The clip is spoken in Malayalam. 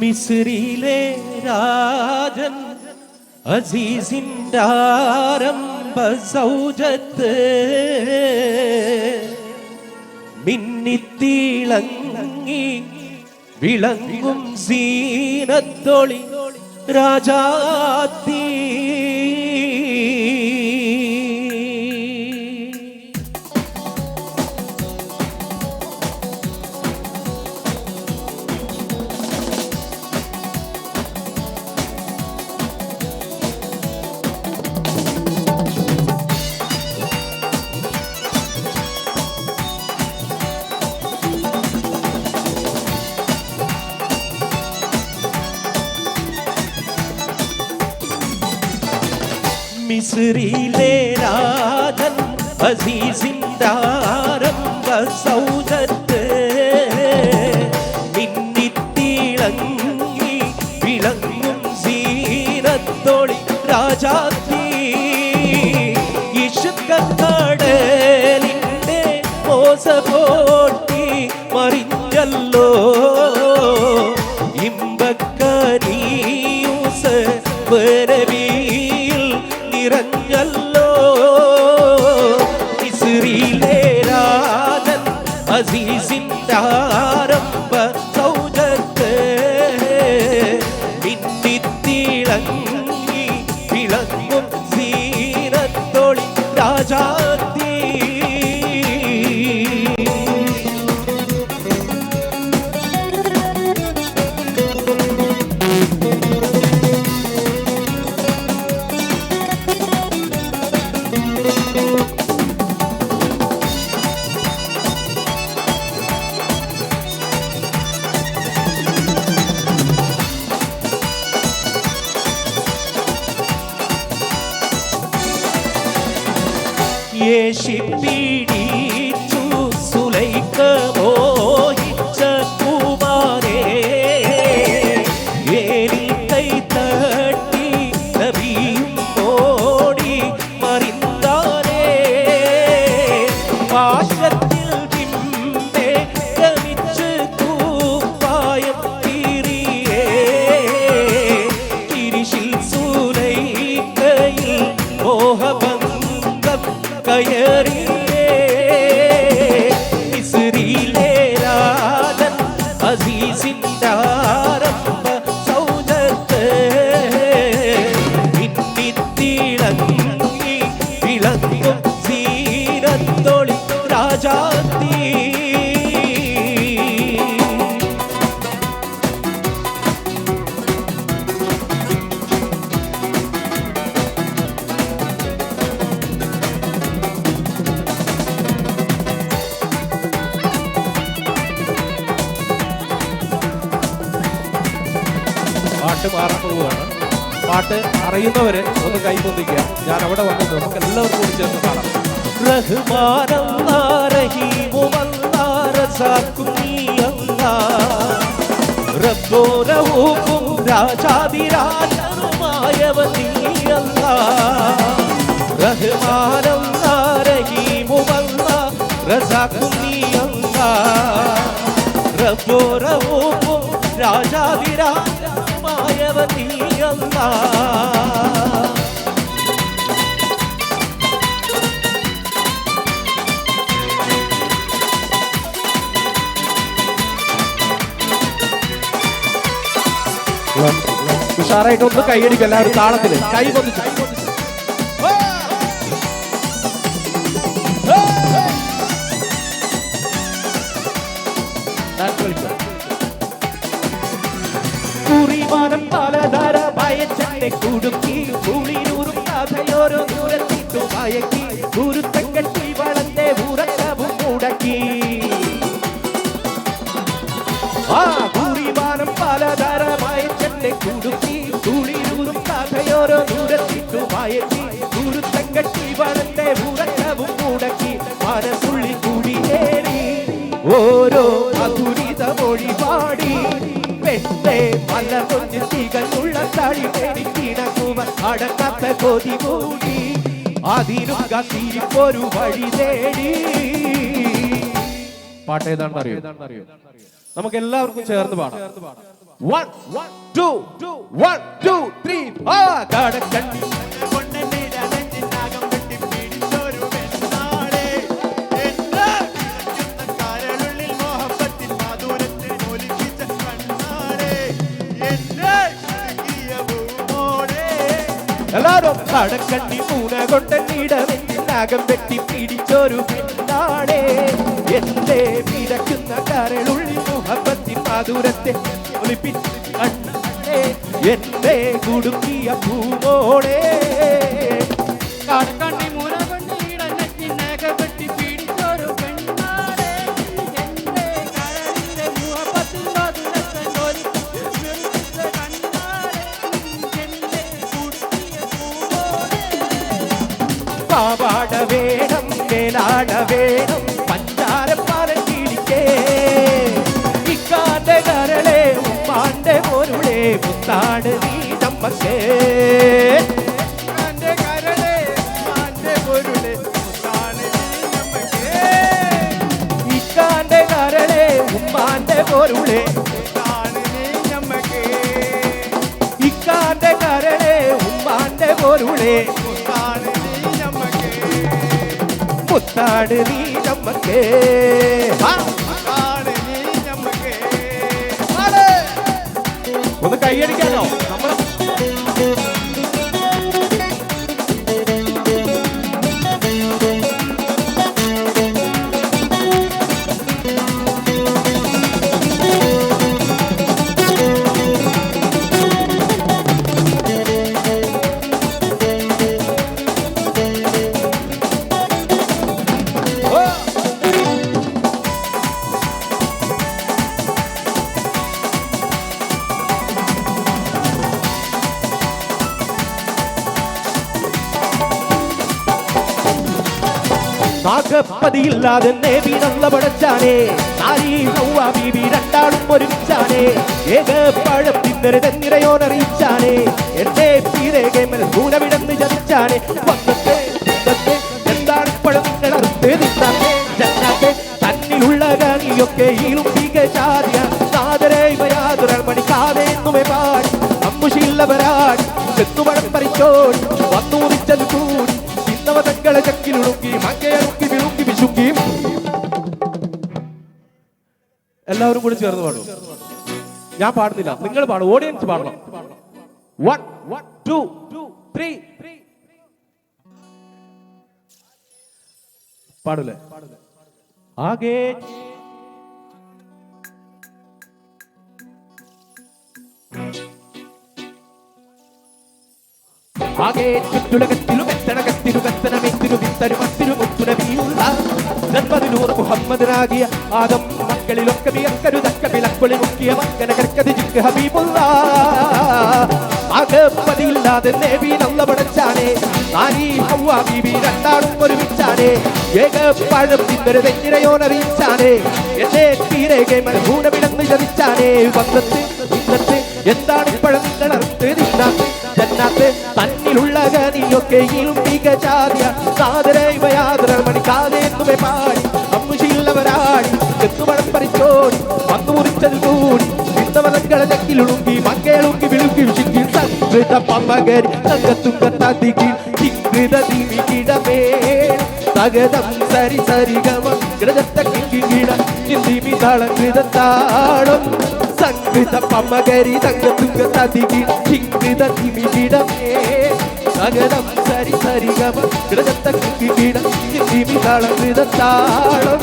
മിസ്രിയിലെ രാജൻ അസീസിന്റെ ആരംഭ സൗജത്ത് മിന്നിത്തിളങ്ങി വിളങ്ങും സീനത്തൊളി രാജാത്തീ മിസ്രിയിലെ രാജൻ അസീസിന്റെ ആരംഭ സൗജത്ത് മിന്നിത്തിളങ്ങി വിളങ്ങും സീനത്തൊളി രാജാത്തി ഇഷുക്കടലിന്റെ മോസപോട്ടി മറിഞ്ഞല്ലോ. ഇമ്പക്കരിയൂസ് യേശി പീഡിച്ചു സുലൈക്ക മോഹിച്ച കുമാരേ ഏലി കൈ തട്ടി നബിയും ഓടി മറിന്താരേ പാശത്തിൽ പാട്ട് അറിയുന്നവര് ഒന്ന് കൈ പൊന്തിക്കുക ഞാൻ അവിടെ വന്നത് നമുക്ക് എല്ലാവർക്കും കൂടി ചേർന്ന് റബ്ബോ റഊഫും രാജാതിരാജനുമായവൻ നീയല്ലാ റഹ്മാനല്ലാ റഹീമുമല്ലാ രാജാതിരാജനുമായവൻ നീയല്ലാ. ഉഷാറായിട്ട് ഒന്ന് കൈയടിക്കും എല്ലാവരും താളത്തിൽ. കൈ പൊന്തിച്ച്. ഡാൻസ് കളിക്കാം. കുറിമാനം പലതര ഭയച്ചെ കുടുക്കി. കുളിരൂറും കഥയോരോ ദൂരത്തിട്ടു മയക്കി ഗുരുത്തം വളത്തെ ഉറക്കവും മുടക്കി. ആ കുറിമാനം പലതര ഭയച്ചെ കുടുക്കി. കുളിരൂറും കഥയോരോ ദൂരത്തിട്ടു മയക്കി ഗുരുത്തം വളത്തെ ഉറക്കവും മുടക്കി. മനസ്സുള്ളി കുടിയേറി. ഓരോ അധുരിത മൊഴി പെട്ടെ പല കൊഞ്ച് തികഞ്ഞുള്ള തടി മേടിക്കിടക്കുവൻ അടക്കാത്ത കൊതി കൂടി. അതിനും കത്തിരിപ്പൊരു വഴി തേടി. പാട്ട് ഏതാണെന്ന് അറിയോ നമുക്ക് എല്ലാവർക്കും ചേർന്ന് പാടാം. One one two one two three ആ കടക്കണ്ണി കടക്കണ്ണി മൂന കൊണ്ടെന്നിടമെന്നിനകം വെട്ടി പിടിച്ചൊരു പെണ്ണാണേ. എന്റെ പിടക്കുന്ന കരളുള്ളി മുഹബത്തിൻ പാതുരത്തെ എന്റെ കുടുക്കിയ പൂമോളെ കാടക്കണ്ണി മുത്താണ് നീ നമ്മക്കേ ഇക്കാന്റെ കരളെ ഉമ്മാന്റെ പൊരുളെ. ഇക്കാന്റെ കരളെ ഉമ്മാന്റെ പൊരുളെ. മുത്താണ് നീ നമ്മക്കേ ഒന്ന് കൈയടിക്കാനോ നമ്മളെ നാഗപ്പതിയില്ലാതെ നേവി നല്ല പടച്ചാനേ. നാരി ഹൗവ ബീബി രണ്ടാളും ഒരുമിച്ചാനേ ഏക പഴം തിന്നരുതെന്നിരയോനറിയിച്ചാനേ എന്റെ പീരേകമൽ പൂനവിടന്ന് ചതിച്ചാനേ. വന്നത്തെ എന്താണ് പഴം നിങ്ങൾ നിന്നാത്തെ ജന്നാത്തെ തന്നിലുള്ള കണിയൊക്കെ ഈലും മികചാദ്യ സാദരേ വയാതൊരാൾ മണിക്കാതെ എന്നുമേ പാടി. അമ്മുശീല്ലവരാടി ചെത്തുപഴം പറിച്ചോടി. വന്നൂറിച്ചത് കൂടി. മങ്കയറുക്കി വിളുക്കി വിശുക്കി എല്ലാവരും കൂടി ചേർന്ന് പാടും. ഞാൻ പാടുന്നില്ല. നിങ്ങൾ പാടും. ഓഡിയൻസ് പാടണം. വൺ വൺ ടു ത്രീ പാടൂലേ ആകെ. ആകെ. ചുറ്റുലകത്തിലും എത്തണകത്തിലും എത്തണമെത്തിലും ഇത്തരും അത്തിരും ഒത്തുനവിയുള്ള ജന്മദിനൂർ ആദം മക്കളിലൊക്കെ വിയക്കരുതക്ക വിളക്കൊളി മുക്കിയ മക്കന കർക്കതി ജിക്ക് ഹബീബുള്ള. അകപ്പതിയില്ലാതെ നേവി നല്ല പടച്ചാനേ നാരി രണ്ടാളും ഒരുമിച്ചാനേ ഏക പഴം തിന്നരുതെങ്ങിരയോനറിയിച്ചാനേ എന്നെ തീരേകെ മലഭൂണമിടന്ന് ചതിച്ചാനേ വന്നത്ത് ഇന്നത്തെ എന്താണ് പഴം നിങ്ങൾ അറുത്ത് തിന്നാത്തെ ജന്നാത്തെ തന്നിലുള്ള ഗനിയൊക്കെ മികചാദ്യ സാദരൈവയാദര മണിക്കാതെ എന്നുമേ പാടി. വന്നു മുറിച്ചത് കൂടി ചിന്തവലങ്ങളെ ചക്കിലുളുങ്കി മക്കേളുങ്കി വിളുക്കി വിശുക്കി സംസ്കൃത പമ്മകരി തങ്കത്തുങ്കത്തതികിൽ ചിങ്കൃത ദിമികിടമേ തകതം സരി സരി ഗമ കിടത്ത കിങ്കിട ചിന്തിമി താളങ്കൃത താളം സംസ്കൃത പമ്മകരി തങ്കത്തുങ്കത്തതികിൽ ചിങ്കൃത ദിമികിടമേ തകതം സരി സരി ഗമ കിടത്ത കിങ്കിട ചിന്തിമി താളങ്കൃത താളം